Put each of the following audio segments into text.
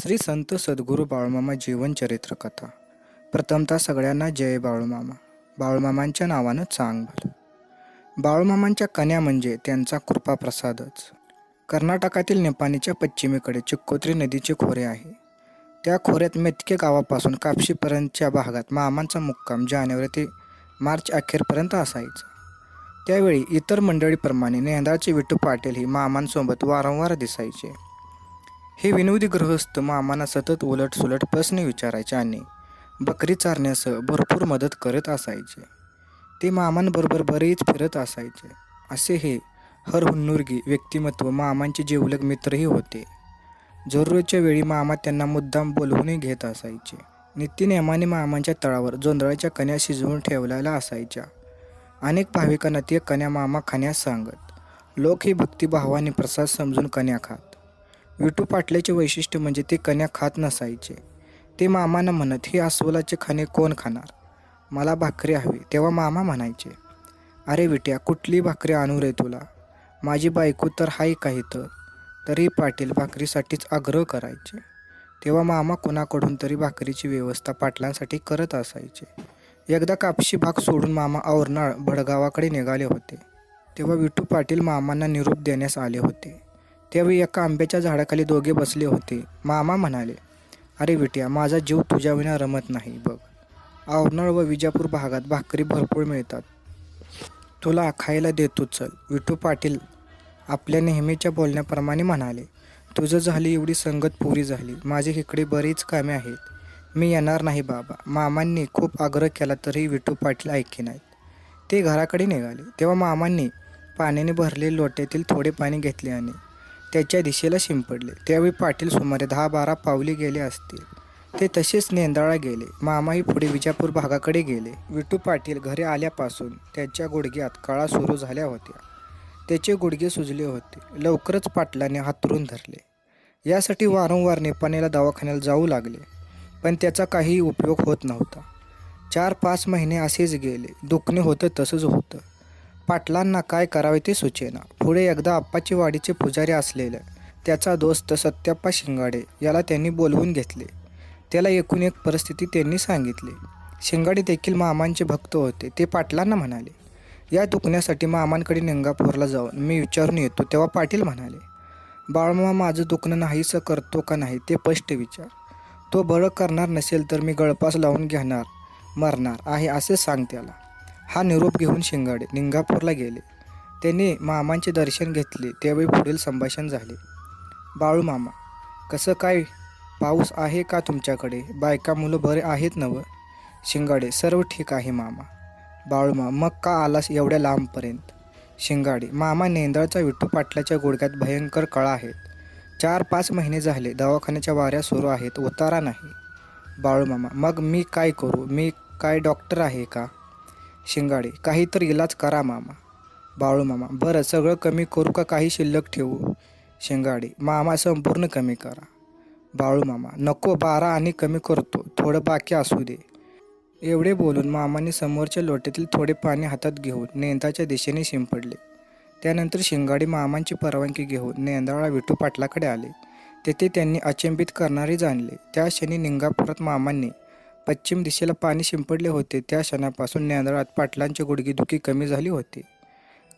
श्री संत सद्गुरू बाळूमामा जीवनचरित्र कथा. प्रथमतः सगळ्यांना जय बाळूमामा. बाळूमामांच्या नावानं चांग भलं बाळूमामांच्या कन्या म्हणजे त्यांचा कृपाप्रसादच. कर्नाटकातील नेपाणीच्या पश्चिमेकडे चिक्कोत्री नदीचे खोरे आहे. त्या खोऱ्यात मेतके गावापासून कापशीपर्यंतच्या भागात मामांचा मुक्काम जानेवारी ते मार्च अखेरपर्यंत असायचा. त्यावेळी इतर मंडळीप्रमाणे नेंदाळचे विठू पाटील ही मामांसोबत वारंवार दिसायचे. हे विनोदी गृहस्थ मामांना सतत उलट सुलट प्रश्न विचारायचे आणि बकरी चारण्यासह भरपूर मदत करत असायचे. ते मामांबरोबर बरेच फिरत असायचे. असे हे हरहुन्नुर्गी व्यक्तिमत्व मामांचे जिवलग मित्रही होते. जरुरीच्या वेळी मामा त्यांना मुद्दाम बोलवूनही घेत असायचे. नित्यनेमाने मामांच्या तळावर जोंधळाच्या कन्या शिजवून ठेवलेल्या असायच्या. अनेक भाविकांना ते कन्या मामा खाण्यास सांगत लोक ही भक्तिभावाने प्रसाद समजून कन्या खात. विटू पाटल्याचे वैशिष्ट्य म्हणजे ते कन्या खात नसायचे. ते मामांना म्हणत हे अस्वलाचे खाणे कोण खाणार? मला भाकरी हवी. तेव्हा मामा म्हणायचे अरे विट्या कुठली भाकरी आणू रे तुला? माझी बायको तर हाय काही तर तरी पाटील भाकरीसाठीच आग्रह करायचे. तेव्हा मामा कोणाकडून तरी भाकरीची व्यवस्था पाटलांसाठी करत असायचे. एकदा कापशी भाग सोडून मामा औरनाळ भडगावाकडे निघाले होते. तेव्हा विठू पाटील मामांना निरोप देण्यास आले होते. त्यावेळी एका आंब्याच्या झाडाखाली दोघे बसले होते. मामा म्हणाले अरे विट्या माझा जीव तुझ्याविना रमत नाही बघ. आवनाळ व विजापूर भागात भाकरी भरपूर मिळतात. तुला खायला देतो चल. विठू पाटील आपल्या नेहमीच्या बोलण्याप्रमाणे म्हणाले तुझं झाली एवढी संगत पुरी झाली. माझी इकडे बरीच कामे आहेत. मी येणार नाही बाबा. मामांनी खूप आग्रह केला तरी विठू पाटील ऐके नाहीत. ते घराकडे निघाले. तेव्हा मामांनी पाण्याने भरलेले लोट्यातील थोडे पाणी घेतले आणि त्याच्या दिशेला शिंपडले. त्यावेळी पाटील सुमारे दहा बारा पावले गेले असतील. ते तसेच नेंदाळा गेले. मामाही पुढे विजापूर भागाकडे गेले. विठू पाटील घरी आल्यापासून त्याच्या गुडघ्यात काळा सुरू झाल्या होत्या. त्याचे गुडघे सुजले होते. लवकरच पाटलाने हातरून धरले. यासाठी वारंवार नेपानेला दवाखान्याला जाऊ लागले. पण त्याचा काही उपयोग होत नव्हता. चार पाच महिने असेच गेले. दुखणे होतं तसंच होतं. पाटलांना काय करावे ते सुचेना. पुढे एकदा आप्पाची वाडीचे पुजारी असलेलं त्याचा दोस्त सत्यप्पा शिंगाडे याला त्यांनी बोलवून घेतले. त्याला एकूण एक परिस्थिती त्यांनी सांगितली. शिंगाडे देखील मामांचे भक्त होते ते पाटलांना म्हणाले या दुखण्यासाठी मामांकडे निंगापूरला जाऊन मी विचारून येतो तेव्हा पाटील म्हणाले बाळमा माझं दुखणं नाहीसं करतो का नाही ते स्पष्ट विचार. तो बरं करणार नसेल तर मी गळपास लावून घेणार मरणार आहे असे सांग त्याला. हा निरोप घेऊन शिंगाडे निंगापूरला गेले. त्यांनी मामांचे दर्शन घेतले त्यावेळी पुढील संभाषण झाले. बाळू मामा कसं काय पाऊस आहे का तुमच्याकडे? बायका मुलं बरे आहेत नवं शिंगाडे सर्व ठीक आहे मामा. बाळूमा मग का आलास एवढ्या लांबपर्यंत? शिंगाडे मामा नेंदळचा विठू पाटलाच्या गुडघ्यात भयंकर कळा आहेत. चार पाच महिने झाले दवाखान्याच्या वाऱ्या सुरू आहेत उतारा नाही. बाळूमामा मग मी काय करू? मी काय डॉक्टर आहे का? शिंगाडे काहीतरी इलाज करा मामा. बाळू मामा बरं सगळं कमी करू का काही शिल्लक ठेवू? शिंगाडे मामा संपूर्ण कमी करा. बाळू मामा नको बारा आणि कमी करतो थोडं बाकी असू दे. एवढे बोलून मामाने समोरच्या लोट्यातील थोडे पाणी हातात घेऊन नेंदाच्या दिशेने शिंपडले. त्यानंतर शिंगाडे मामांची परवानगी घेऊन नेंदाळा विठू पाटलाकडे आले. तेथे त्यांनी अचंबित करणारे जाणले. त्या क्षणी निंगापुरात मामांनी पश्चिम दिशेला पाणी शिंपडले होते. त्या क्षणापासून नेंदळात पाटलांची गुडघेदुखी कमी झाली होती.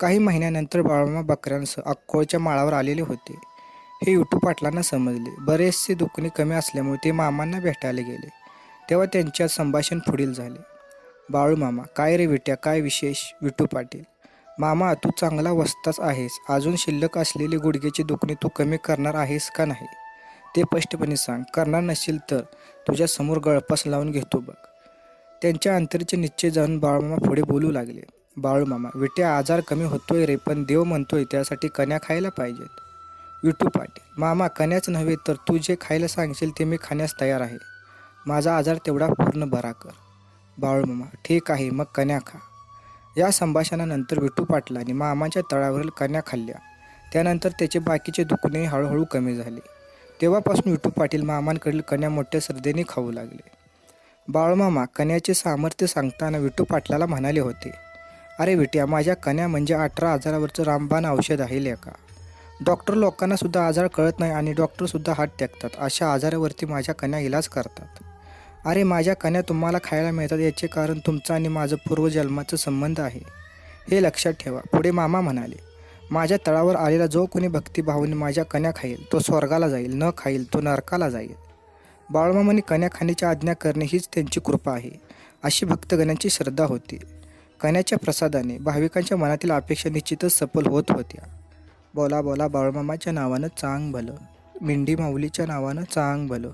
काही महिन्यानंतर बाळमा बकऱ्यांसह अक्कोळच्या माळावर आलेले होते. हे युटू पाटलांना समजले. बरेचसे दुखणे कमी असल्यामुळे ते मामांना भेटायला गेले. तेव्हा त्यांच्यात संभाषण पुढील झाले. बाळू मामा काय रे विट्या? काय विशेष? विटू पाटील मामा तू चांगला वस्ताच आहेस. अजून शिल्लक असलेली गुडघ्याची दुखणे तू कमी करणार आहेस का नाही? ते स्पष्टपणे सांग. करणार नसेल तर तुझ्या समोर गळपास लावून घेतो बघ. त्यांच्या अंतरीचे निश्चय जाणून बाळूमामा पुढे बोलू लागले. बाळूमामा विट्या आजार कमी होतोय रे पण देव म्हणतोय त्यासाठी कन्या खायला पाहिजेत. विटू पाटील मामा कन्याच नव्हे तर तू जे खायला सांगशील ते मी खाण्यास तयार आहे. माझा आजार तेवढा पूर्ण बरा कर. बाळूमामा ठीक आहे मग कन्या खा. या संभाषणानंतर विटू पाटलाने मामाच्या तळावरील कन्या खाल्ल्या. त्यानंतर त्याचे बाकीचे दुखणे हळूहळू कमी झाले. तेव्हापासून विठू पाटील मामांकडील कन्या मोठ्या श्रद्धेने खाऊ लागले. बाळमामा कन्याचे सामर्थ्य सांगताना विठू पाटलाला म्हणाले होते अरे विट्या माझ्या कन्या म्हणजे अठरा आजारावरचं रामबाण औषध आहे लेका डॉक्टर लोकांना सुद्धा आजार कळत नाही आणि डॉक्टरसुद्धा हात टेकतात. अशा आजारावरती माझ्या कन्या इलाज करतात. अरे माझ्या कन्या तुम्हाला खायला मिळतात याचे कारण तुमचं आणि माझं पूर्वजन्माचं संबंध आहे. हे लक्षात ठेवा. पुढे मामा म्हणाले माझ्या तळावर आलेला जो कोणी भक्तिभावाने माझ्या कन्या खाईल तो स्वर्गाला जाईल न खाईल तो नरकाला जाईल. बाळमामाने कन्या खाण्याची आज्ञा करणे हीच त्यांची कृपा आहे अशी भक्तगणांची श्रद्धा होती. कन्याच्या प्रसादाने भाविकांच्या मनातील अपेक्षा निश्चितच सफल होत होत्या. बोला बोला बाळमामाच्या नावानं चांग भलं. मेंढी माऊलीच्या नावानं चांग भलं.